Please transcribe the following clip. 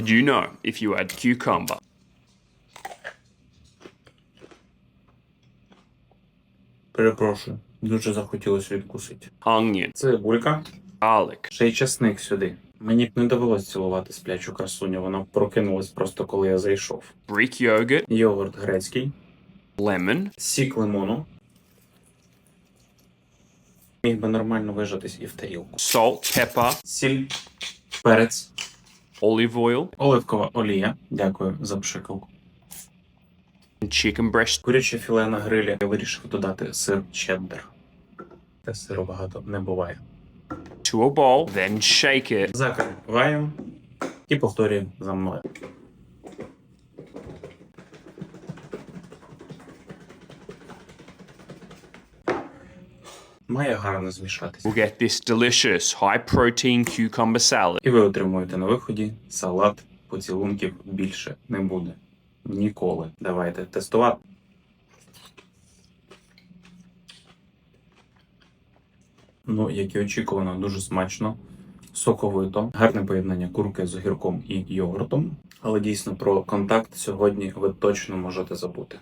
Did you know if you add cucumber, Перепрошую, дуже захотілося відкусити. onion, Цибулька, garlic, ще й часник сюди. Мені б не довелось цілувати сплячу красуню, вона прокинулась просто коли я зайшов. Greek yogurt, Йогурт грецький, lemon, сік лимону. Міг би нормально вижатись і в тарілку. salt, pepper, Сіль, перець, olive oil, оливкова олія. Дякую за пшикалку. and chicken breast. Куряче філе на грилі я вирішив додати сир чеддер. Та сиру багато не буває. to a bowl, then shake it. Закриваємо і повторюємо за мною. Має гарно змішатися. We'll get this delicious high protein cucumber salad. І ви отримуєте на виході салат поцілунків більше не буде. Ніколи. Давайте тестувати. Ну, як і очікувано, дуже смачно, соковито, гарне поєднання курки з огірком і йогуртом. Але дійсно про контакт сьогодні ви точно можете забути.